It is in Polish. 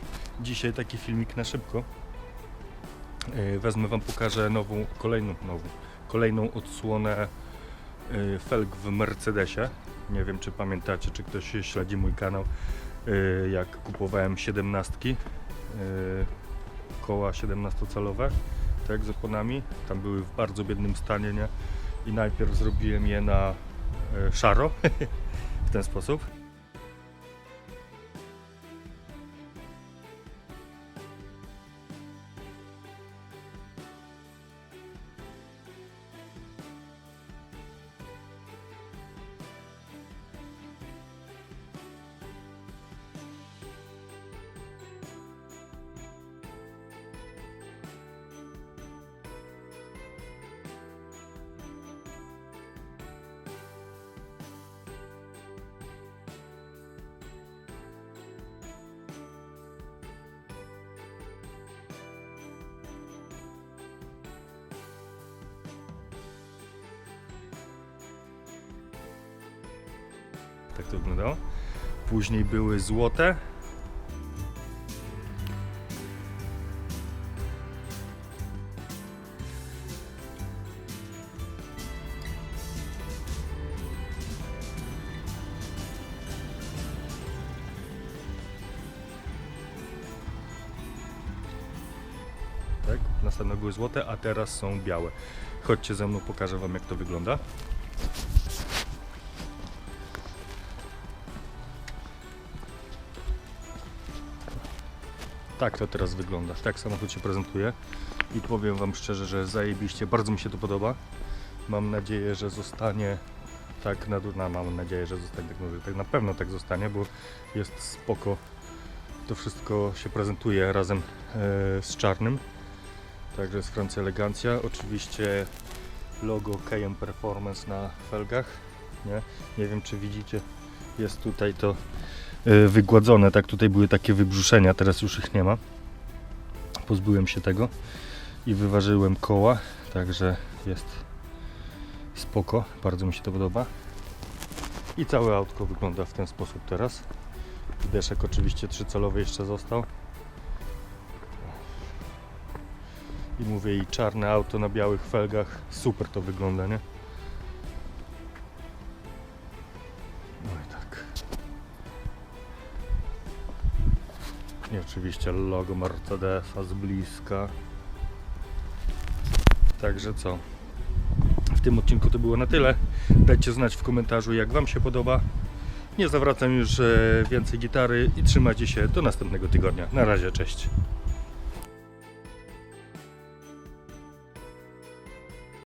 dzisiaj taki filmik na szybko. E, Wezmę Wam, pokażę nową, kolejną, nową, kolejną odsłonę e, felg w Mercedesie. Nie wiem, czy pamiętacie, czy ktoś śledzi mój kanał, e, jak kupowałem 17 koła 17-calowe, tak, z oponami. Tam były w bardzo biednym stanie, nie? I najpierw zrobiłem je na szaro, w ten sposób. Tak to wyglądało. Później były złote. Tak, następne były złote, a teraz są białe. Chodźcie ze mną, pokażę Wam jak to wygląda. Tak to teraz wygląda. Tak samochód się prezentuje. I powiem Wam szczerze, że zajebiście, bardzo mi się to podoba. Mam nadzieję, że zostanie tak na. No, mam nadzieję, że zostanie tak, może tak na pewno tak zostanie, bo jest spoko. To wszystko się prezentuje razem e, z czarnym. Także jest Francja elegancja. Oczywiście logo KM Performance na felgach. Nie, nie wiem czy widzicie, jest tutaj to wygładzone, tak tutaj były takie wybrzuszenia, teraz już ich nie ma. Pozbyłem się tego i wyważyłem koła, także jest spoko, bardzo mi się to podoba. I całe autko wygląda w ten sposób teraz. Deszek oczywiście trzycalowy jeszcze został. I mówię i czarne auto na białych felgach, super to wygląda, nie? I oczywiście logo Mercedesa z bliska. Także co? W tym odcinku to było na tyle. Dajcie znać w komentarzu jak Wam się podoba. Nie zawracam już e, więcej gitary i trzymajcie się do następnego tygodnia. Na razie, cześć.